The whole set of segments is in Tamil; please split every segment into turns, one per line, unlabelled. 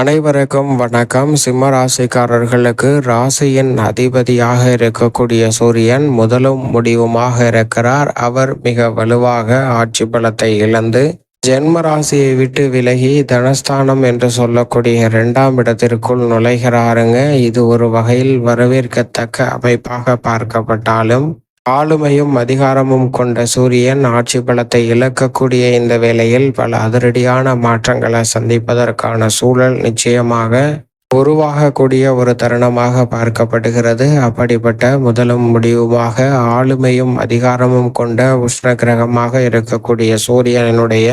அனைவருக்கும் வணக்கம். சிம்ம ராசிக்காரர்களுக்கு ராசியின் அதிபதியாக இருக்கக்கூடிய சூரியன் முதலும் முடிவுமாக இருக்கிறார். அவர் மிக வலுவாக ஆட்சி பலத்தை இழந்து ஜென்ம ராசியை விட்டு விலகி தனஸ்தானம் என்று சொல்லக்கூடிய இரண்டாம் இடத்திற்குள் நுழைகிறாருங்க. இது ஒரு வகையில் வரவேற்கத்தக்க அமைப்பாக பார்க்கப்பட்டாலும் ஆளுமையும் அதிகாரமும் கொண்ட சூரியன் ஆட்சி பலத்தை இழக்கக்கூடிய இந்த வேளையில் பல அதிரடியான மாற்றங்களை சந்திப்பதற்கான சூழல் நிச்சயமாக உருவாகக்கூடிய ஒரு தருணமாக பார்க்கப்படுகிறது. அப்படிப்பட்ட முதலும் முடிவுமாக ஆளுமையும் அதிகாரமும் கொண்ட உஷ்ண கிரகமாக இருக்கக்கூடிய சூரியனுடைய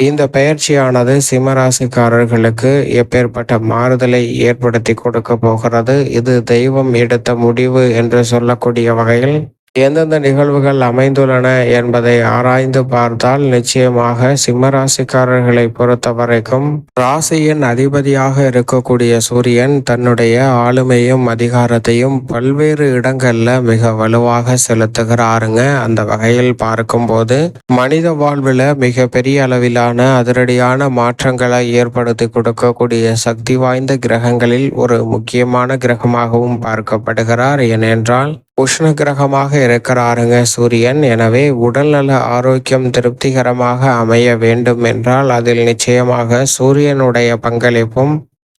இந்த பயிற்சியானது சிம்மராசிக்காரர்களுக்கு எப்பேற்பட்ட மாறுதலை ஏற்படுத்தி கொடுக்க போகிறது. இது தெய்வம் எடுத்த முடிவு என்று சொல்லக்கூடிய வகையில் எந்தெந்த நிகழ்வுகள் அமைந்துள்ளன என்பதை ஆராய்ந்து பார்த்தால் நிச்சயமாக சிம்மராசிக்காரர்களை பொறுத்த வரைக்கும் ராசியின் அதிபதியாக இருக்கக்கூடிய சூரியன் தன்னுடைய ஆளுமையும் அதிகாரத்தையும் பல்வேறு இடங்கள்ல மிக வலுவாக செலுத்துகிறாருங்க. அந்த வகையில் பார்க்கும்போது மனித வாழ்வில் மிக பெரிய அளவிலான அதிரடியான மாற்றங்களை ஏற்படுத்தி கொடுக்கக்கூடிய சக்தி வாய்ந்த கிரகங்களில் ஒரு முக்கியமான கிரகமாகவும் பார்க்கப்படுகிறார். ஏனென்றால் உஷ்ண கிரகமாக இருக்கிறாருங்க சூரியன். எனவே உடல்நல ஆரோக்கியம் திருப்திகரமாக அமைய வேண்டும் என்றால் அதில் நிச்சயமாக சூரியனுடைய பங்களிப்பும்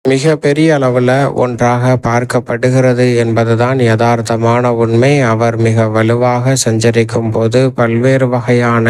மிக பெரிய அளவில் ஒன்றாக பார்க்கப்படுகிறது என்பதுதான் யதார்த்தமான உண்மை. அவர் மிக வலுவாக சஞ்சரிக்கும் போது பல்வேறு வகையான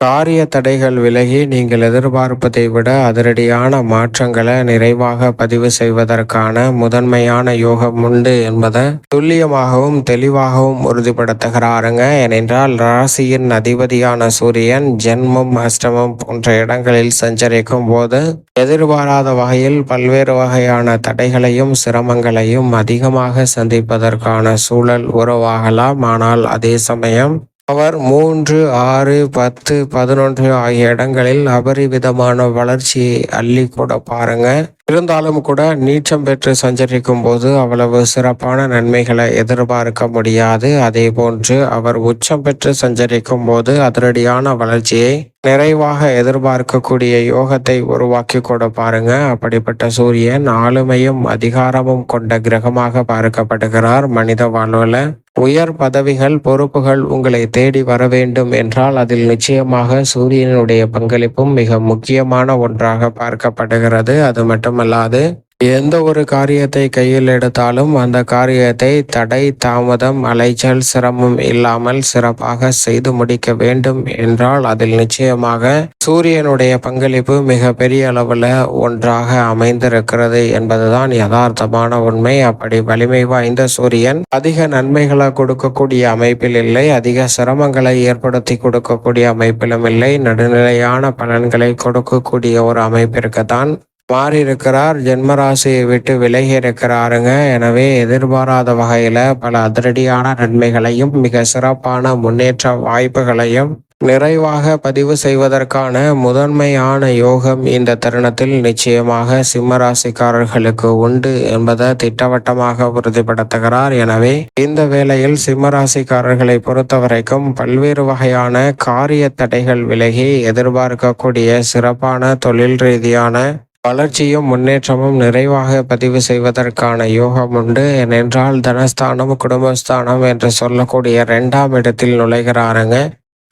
காரிய தடைகள் விலகி நீங்கள் எதிர்பார்ப்பதை விட அதிரடியான மாற்றங்களை நிறைவாக பதிவு செய்வதற்கான முதன்மையான யோகம் உண்டு என்பதை துல்லியமாகவும் தெளிவாகவும் உறுதிப்படுத்துகிறாருங்க. ஏனென்றால் ராசியின் அதிபதியான சூரியன் ஜென்மம் அஷ்டமம் போன்ற இடங்களில் சஞ்சரிக்கும் போது எதிர்பாராத வகையில் பல்வேறு வகையான தடைகளையும் சிரமங்களையும் அதிகமாக சந்திப்பதற்கான சூழல் உருவாகலாம். ஆனால் அதே சமயம் அவர் மூன்று ஆறு பத்து பதினொன்று ஆகிய இடங்களில் அபரிவிதமான வளர்ச்சியை அள்ளி கூட பாருங்க. இருந்தாலும் கூட நீச்சம் பெற்று சஞ்சரிக்கும் போது அவ்வளவு சிறப்பான நன்மைகளை எதிர்பார்க்க முடியாது. அதே போன்று அவர் உச்சம் பெற்று சஞ்சரிக்கும் போது அதிரடியான வளர்ச்சியை நிறைவாக எதிர்பார்க்கக்கூடிய யோகத்தை உருவாக்கி கூட பாருங்க. அப்படிப்பட்ட சூரியன் ஆளுமையும் அதிகாரமும் கொண்ட கிரகமாக பார்க்கப்படுகிறார். மனித வாழ்வில் உயர் பதவிகள் பொறுப்புகள் உங்களை தேடி வர வேண்டும் என்றால் அதில் நிச்சயமாக சூரியனுடைய பங்களிப்பும் மிக முக்கியமான ஒன்றாக பார்க்கப்படுகிறது. அது மட்டுமல்லாது எந்த ஒரு காரியத்தை கையில் எடுத்தாலும் அந்த காரியத்தை தடை தாமதம் அலைச்சல் சிரமம் இல்லாமல் சிறப்பாக செய்து முடிக்க வேண்டும் என்றால் அதில் நிச்சயமாக சூரியனுடைய பங்களிப்பு மிக பெரிய அளவில் ஒன்றாக அமைந்திருக்கிறது என்பதுதான் யதார்த்தமான உண்மை. அப்படி வலிமை வாய்ந்த சூரியன் அதிக நன்மைகளை கொடுக்கக்கூடிய அமைப்பில் இல்லை அதிக சிரமங்களை ஏற்படுத்தி கொடுக்கக்கூடிய அமைப்பிலும் இல்லை நடுநிலையான பலன்களை கொடுக்கக்கூடிய ஒரு அமைப்பிற்கு தான் மாறி இருக்கிறார் ஜென்மராசியை விட்டு விலகி இருக்கிறாருங்க எனவே எதிர்பாராத வகையில பல அதிரடியான நன்மைகளையும் மிக சிறப்பான முன்னேற்ற வாய்ப்புகளையும் நிறைவாக பதிவு செய்வதற்கான முதன்மையான யோகம் இந்த தருணத்தில் நிச்சயமாக சிம்மராசிக்காரர்களுக்கு உண்டு என்பதை திட்டவட்டமாக உறுதிப்படுத்துகிறார். எனவே இந்த வேளையில் சிம்மராசிக்காரர்களை பொறுத்தவரைக்கும் பல்வேறு வகையான காரிய தடைகள் விலகி எதிர்பார்க்கக்கூடிய சிறப்பான தொழில் ரீதியான வளர்ச்சியும் முன்னேற்றமும் நிறைவாக பதிவு செய்வதற்கான யோகம் உண்டு. ஏனென்றால் தனஸ்தானம் குடும்பஸ்தானம் என்று சொல்லக்கூடிய இரண்டாம் இடத்தில் நுழைகிறாருங்க.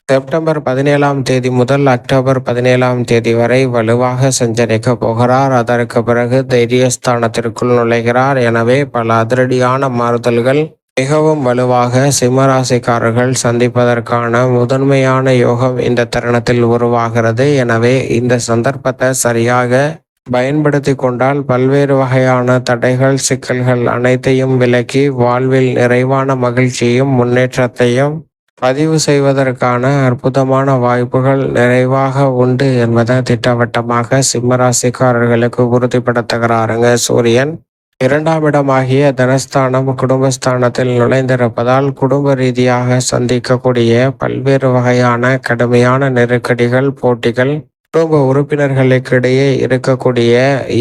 செப்டம்பர் பதினேழாம் தேதி முதல் அக்டோபர் பதினேழாம் தேதி வரை வலுவாக சஞ்சரிக்க போகிறார். அதற்கு பிறகு தைரியஸ்தானத்திற்குள் நுழைகிறார். எனவே பல அதிரடியான மாறுதல்கள் மிகவும் வலுவாக சிம்மராசிக்காரர்கள் சந்திப்பதற்கான முதன்மையான யோகம் இந்த தருணத்தில் உருவாகிறது. எனவே இந்த சந்தர்ப்பத்தை சரியாக பயன்படுத்தி கொண்டால் பல்வேறு வகையான தடைகள் சிக்கல்கள் அனைத்தையும் விலக்கி வாழ்வில் நிறைவான மகிழ்ச்சியும் முன்னேற்றத்தையும் பதிவு செய்வதற்கான அற்புதமான வாய்ப்புகள் நிறைவாக உண்டு என்பதை திட்டவட்டமாக சிம்மராசிக்காரர்களுக்கு உறுதிப்படுத்துகிறாருங்க சூரியன். இரண்டாம் இடமாகிய தனஸ்தானம் குடும்பஸ்தானத்தில் நுழைந்திருப்பதால் குடும்ப ரீதியாக சந்திக்கக்கூடிய பல்வேறு வகையான கடுமையான நெருக்கடிகள் போட்டிகள் குடும்ப உறுப்பினர்களுக்கிடையே இருக்கக்கூடிய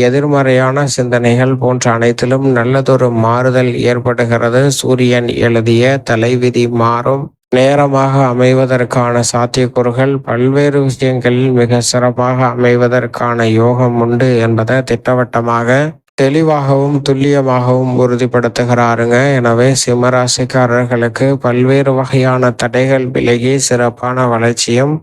எதிர்மறையான சிந்தனைகள் போன்ற அனைத்திலும் நல்லதொரு மாறுதல் ஏற்படுகிறது. சூரியன் எழுதிய தலைவிதி மாறும். நேரமாக அமைவதற்கான சாத்தியக்கூறுகள் பல்வேறு விஷயங்களில் மிக சிறப்பாக அமைவதற்கான யோகம் உண்டு என்பதை திட்டவட்டமாக தெளிவாகவும் துல்லியமாகவும் உறுதிப்படுத்துகிறாருங்க. எனவே சிம்மராசிக்காரர்களுக்கு பல்வேறு வகையான தடைகள் விலகி சிறப்பான வளர்ச்சியும்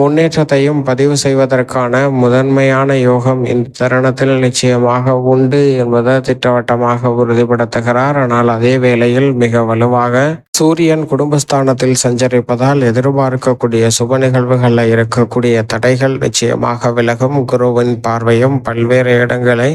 முன்னேற்றத்தையும் பதிவு செய்வதற்கான முதன்மையான யோகம் இந்த தருணத்தில் நிச்சயமாக உண்டு என்பதை திட்டவட்டமாக உறுதிப்படுத்துகிறார். ஆனால் அதே வேளையில் மிக வலுவாக சூரியன் குடும்பஸ்தானத்தில் சஞ்சரிப்பதால் எதிர்பார்க்கக்கூடிய சுப நிகழ்வுகளில் இருக்கக்கூடிய தடைகள் நிச்சயமாக விலகும். குருவின் பார்வையும் பல்வேறு இடங்களை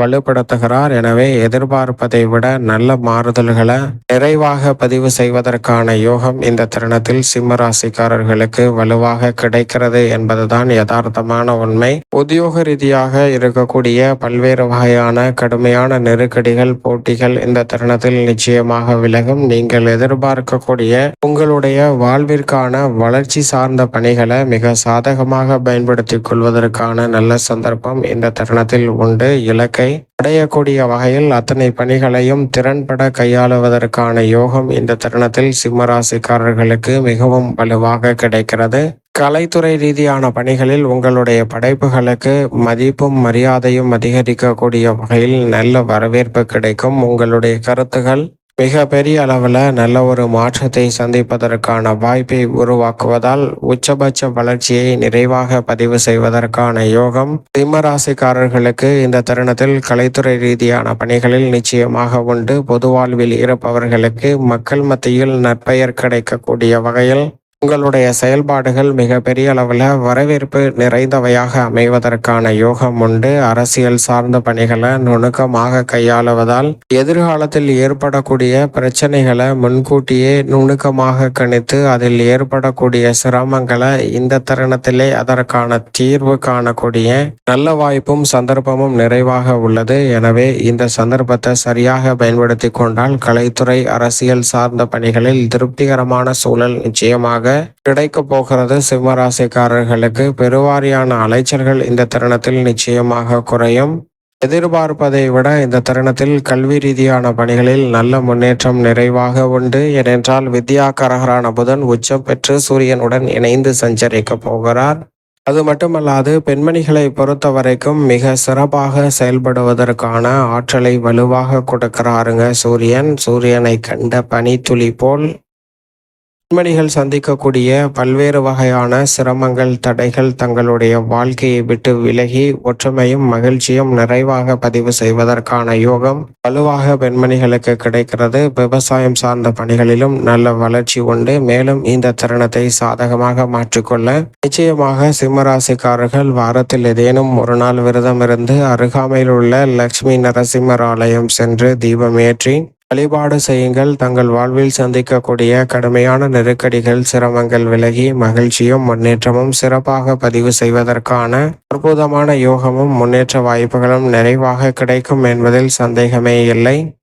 வலுப்படுத்துகிறார். எனவே எதிர்பார்ப்பதை விட நல்ல மாறுதல்களை நிறைவாக பதிவு செய்வதற்கான யோகம் இந்த தருணத்தில் சிம்ம ராசிக்காரர்களுக்கு வலுவாக கிடைக்கிறது என்பதுதான் யதார்த்தமான உண்மை. உத்தியோக ரீதியாக இருக்கக்கூடிய பல்வேறு வகையான கடுமையான நெருக்கடிகள் போட்டிகள் இந்த தருணத்தில் நிச்சயமாக விலகும். நீங்கள் எதிர்பார்க்கக்கூடிய உங்களுடைய வாழ்விற்கான வளர்ச்சி சார்ந்த பணிகளை மிக சாதகமாக பயன்படுத்திக் கொள்வதற்கான நல்ல சந்தர்ப்பம் இந்த தருணத்தில் உண்டு. இலக்கை அடையக்கூடிய வகையில் அத்தனை பணிகளையும் திறன்பட கையாளுவதற்கான யோகம் இந்த தருணத்தில் சிம்மராசிக்காரர்களுக்கு மிகவும் வலுவாக கிடைக்கிறது. கலைத்துறை ரீதியான பணிகளில் உங்களுடைய படைப்புகளுக்கு மதிப்பும் மரியாதையும் அதிகரிக்கக்கூடிய வகையில் நல்ல வரவேற்பு கிடைக்கும். உங்களுடைய கருத்துகள் மிக பெரிய அளவில் நல்ல ஒரு மாற்றத்தை சந்திப்பதற்கான வாய்ப்பை உருவாக்குவதால் உச்சபட்ச வளர்ச்சியை நிறைவாக பதிவு செய்வதற்கான யோகம் சிம்மராசிக்காரர்களுக்கு இந்த தருணத்தில் கலைத்துறை ரீதியான பணிகளில் நிச்சயமாக உண்டு. பொது வாழ்வில் இருப்பவர்களுக்கு மக்கள் மத்தியில் நற்பெயர் கிடைக்கக்கூடிய வகையில் உங்களுடைய செயல்பாடுகள் மிக பெரிய அளவில் வரவேற்பு நிறைந்தவையாக அமைவதற்கான யோகம் உண்டு. அரசியல் சார்ந்த பணிகளை நுணுக்கமாக கையாளுவதால் எதிர்காலத்தில் ஏற்படக்கூடிய பிரச்சனைகளை முன்கூட்டியே நுணுக்கமாக கணித்து அதில் ஏற்படக்கூடிய சிரமங்களை இந்த தருணத்திலே அதற்கான தீர்வு காணக்கூடிய நல்ல வாய்ப்பும் சந்தர்ப்பமும் நிறைவாக உள்ளது. எனவே இந்த சந்தர்ப்பத்தை சரியாக பயன்படுத்தி கொண்டால் கலைத்துறை அரசியல் சார்ந்த பணிகளில் திருப்திகரமான சூழல் நிச்சயமாக கிடைக்க போகிறது சிம்மராசிக்காரர்களுக்கு பெருவாரியான அலைச்சல்கள் இந்த தருணத்தில் நிச்சயமாக குறையும். எதிர்பார்ப்பதை விட இந்த தருணத்தில் கல்வி ரீதியான பணிகளில் நல்ல முன்னேற்றம் நிறைவாக உண்டு. ஏனென்றால் வித்யாகரகரான புதன் உச்சம் பெற்று சூரியனுடன் இணைந்து சஞ்சரிக்க போகிறார். அது மட்டுமல்லாது பெண்மணிகளை பொறுத்த வரைக்கும் மிக சிறப்பாக செயல்படுவதற்கான ஆற்றலை வலுவாக கொடுக்கிறாருங்க சூரியன். சூரியனை கண்ட பனித்துளி போல் பெண்மணிகள் சந்திக்கக்கூடிய பல்வேறு வகையான சிரமங்கள் தடைகள் தங்களுடைய வாழ்க்கையை விட்டு விலகி ஒற்றுமையும் மகிழ்ச்சியும் நிறைவாக பதிவு செய்வதற்கான யோகம் வலுவாக பெண்மணிகளுக்கு கிடைக்கிறது. விவசாயம் சார்ந்த பணிகளிலும் நல்ல வளர்ச்சி உண்டு. மேலும் இந்த தருணத்தை சாதகமாக மாற்றிக்கொள்ள நிச்சயமாக சிம்மராசிக்காரர்கள் வாரத்தில் ஏதேனும் ஒரு நாள் விரதம் இருந்து அருகாமையில் உள்ள லட்சுமி நரசிம்மர் ஆலயம் சென்று தீபம் ஏற்றி வழிபாடு செய்யுங்கள். தங்கள் வாழ்வில் சந்திக்கக்கூடிய கடுமையான நெருக்கடிகள் சிரமங்கள் விலகி மகிழ்ச்சியும் முன்னேற்றமும் சிறப்பாக பதிவு செய்வதற்கான அற்புதமான யோகமும் முன்னேற்ற வாய்ப்புகளும் நிறைவாக கிடைக்கும் என்பதில் சந்தேகமே இல்லை.